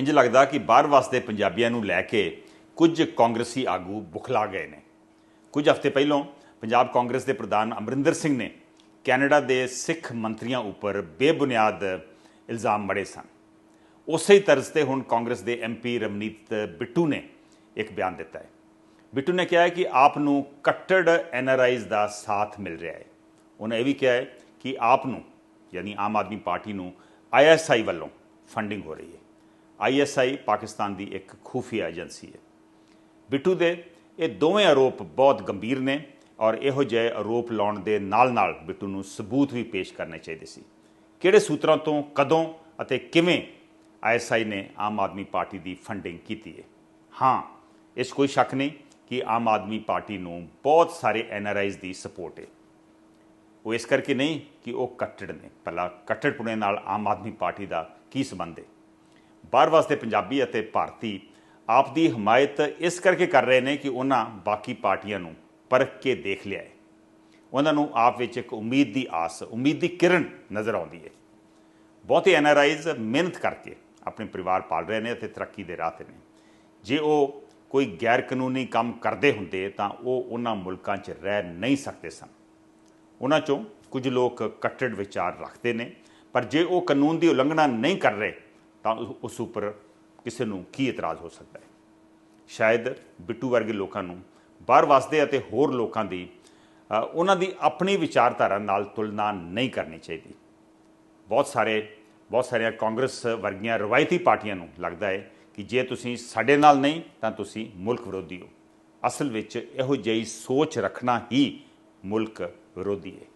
ਲੱਗਦਾ ਕਿ ਬਾਹਰ ਵਸਦੇ ਪੰਜਾਬੀਆਂ ਨੂੰ ਲੈ ਕੇ ਕੁਝ ਕਾਂਗਰਸੀ ਆਗੂ ਬੁਖਲਾ ਗਏ ਨੇ। ਕੁਝ ਹਫ਼ਤੇ ਪਹਿਲਾਂ ਪੰਜਾਬ ਕਾਂਗਰਸ ਦੇ ਪ੍ਰਧਾਨ ਅਮਰਿੰਦਰ ਸਿੰਘ ਨੇ ਕੈਨੇਡਾ ਦੇ ਸਿੱਖ ਮੰਤਰੀਆਂ ਉੱਪਰ ਬੇਬੁਨਿਆਦ ਇਲਜ਼ਾਮ ਮੜੇ ਸਨ। ਉਸੇ ਹੀ ਤਰਜ਼ ਤੇ ਹੁਣ ਕਾਂਗਰਸ ਦੇ ਐਮਪੀ ਰਮਨੀਤ ਬਿੱਟੂ ਨੇ ਇੱਕ ਬਿਆਨ ਦਿੱਤਾ ਹੈ। ਬਿੱਟੂ ਨੇ ਕਿਹਾ ਹੈ ਕਿ ਆਪ ਨੂੰ ਕੱਟੜ ਐਨਆਰਆਈਜ਼ ਦਾ ਸਾਥ ਮਿਲ ਰਿਹਾ ਹੈ। ਉਹਨੇ ਇਹ ਵੀ ਕਿਹਾ ਹੈ ਕਿ ਆਪ ਨੂੰ, ਯਾਨੀ ਆਮ ਆਦਮੀ ਪਾਰਟੀ ਨੂੰ ਆਈਐਸਆਈ ਵੱਲੋਂ ਫੰਡਿੰਗ ਹੋ ਰਹੀ ਹੈ। ਆਈਐਸਆਈ ਪਾਕਿਸਤਾਨ ਦੀ ਇੱਕ ਖੂਫੀਆ ਏਜੰਸੀ ਹੈ। ਬਿੱਟੂ ਦੇ ਇਹ ਦੋਵੇਂ ਆਰੋਪ ਬਹੁਤ ਗੰਭੀਰ ਨੇ ਔਰ ਇਹੋ ਜਿਹੇ ਆਰੋਪ ਲਾਉਣ ਦੇ ਨਾਲ-ਨਾਲ ਬਿੱਟੂ ਨੂੰ ਸਬੂਤ ਵੀ ਪੇਸ਼ ਕਰਨੇ ਚਾਹੀਦੇ ਸੀ। ਕਿਹੜੇ ਸੂਤਰਾਂ ਤੋਂ, ਕਦੋਂ ਅਤੇ ਕਿਵੇਂ ਆਈਐਸਆਈ ਨੇ ਆਮ ਆਦਮੀ ਪਾਰਟੀ ਦੀ ਫੰਡਿੰਗ ਕੀਤੀ ਹੈ? ਹਾਂ, ਇਸ ਕੋਈ ਸ਼ੱਕ ਨਹੀਂ ਕਿ ਆਮ ਆਦਮੀ ਪਾਰਟੀ ਨੂੰ ਬਹੁਤ ਸਾਰੇ ਐਨਆਰਆਈਜ਼ ਦੀ ਸਪੋਰਟ ਹੈ। ਉਹ ਇਸ ਕਰਕੇ ਨਹੀਂ ਕਿ ਉਹ ਕੱਟੜ ਨੇ ਪਹਿਲਾਂ ਕੱਟੜਪੁਣੇ ਨਾਲ ਆਮ ਆਦਮੀ ਪਾਰਟੀ ਦਾ ਕੀ ਸੰਬੰਧ ਹੈ? ਬਾਹਰ ਵਾਸਤੇ ਪੰਜਾਬੀ ਅਤੇ ਭਾਰਤੀ ਆਪ ਦੀ ਹਮਾਇਤ ਇਸ ਕਰਕੇ ਕਰ ਰਹੇ ਨੇ ਕਿ ਉਹਨਾਂ ਬਾਕੀ ਪਾਰਟੀਆਂ ਨੂੰ ਪਰਖ ਕੇ ਦੇਖ ਲਿਆ ਹੈ ਉਹਨਾਂ ਨੂੰ ਆਪ ਵਿੱਚ ਇੱਕ ਉਮੀਦ ਦੀ ਆਸ, ਉਮੀਦ ਦੀ ਕਿਰਨ ਨਜ਼ਰ ਆਉਂਦੀ ਹੈ ਬਹੁਤੇ ਐਨਆਰਆਈਜ਼ ਮਿਹਨਤ ਕਰਕੇ ਆਪਣੇ ਪਰਿਵਾਰ ਪਾਲ ਰਹੇ ਨੇ ਅਤੇ ਤਰੱਕੀ ਦੇ ਰਾਹ ਤੇ ਨੇ। ਜੇ ਉਹ ਕੋਈ ਗੈਰ ਕਾਨੂੰਨੀ ਕੰਮ ਕਰਦੇ ਹੁੰਦੇ ਤਾਂ ਉਹ ਉਹਨਾਂ ਮੁਲਕਾਂ 'ਚ ਰਹਿ ਨਹੀਂ ਸਕਦੇ ਸਨ। ਉਹਨਾਂ ਚੋਂ ਕੁਝ ਲੋਕ ਕੱਟੜ ਵਿਚਾਰ ਰੱਖਦੇ ਨੇ, ਪਰ ਜੇ ਉਹ ਕਾਨੂੰਨ ਦੀ ਉਲੰਘਣਾ ਨਹੀਂ ਕਰ ਰਹੇ ਤਾਂ ਉਸ- ਉੱਪਰ ਕਿਸੇ ਨੂੰ ਕੀ ਇਤਰਾਜ਼ ਹੋ ਸਕਦਾ ਹੈ? ਸ਼ਾਇਦ ਬਿੱਟੂ ਵਰਗੇ ਲੋਕਾਂ ਨੂੰ, ਬਾਹਰ ਵਸਦੇ ਅਤੇ ਹੋਰ ਲੋਕਾਂ ਦੀ ਉਹਨਾਂ ਦੀ ਆਪਣੀ ਵਿਚਾਰਧਾਰਾ ਨਾਲ ਤੁਲਨਾ ਨਹੀਂ ਕਰਨੀ ਚਾਹੀਦੀ। ਬਹੁਤ ਸਾਰੇ, ਬਹੁਤ ਸਾਰੀਆਂ ਕਾਂਗਰਸ ਵਰਗੀਆਂ ਰਵਾਇਤੀ ਪਾਰਟੀਆਂ ਨੂੰ ਲੱਗਦਾ ਹੈ ਕਿ ਜੇ ਤੁਸੀਂ ਸਾਡੇ ਨਾਲ ਨਹੀਂ, ਤਾਂ ਤੁਸੀਂ ਮੁਲਕ ਵਿਰੋਧੀ ਹੋ। ਅਸਲ ਵਿੱਚ ਇਹੋ ਜਿਹੀ ਸੋਚ ਰੱਖਣਾ ਹੀ ਮੁਲਕ ਵਿਰੋਧੀ ਹੈ।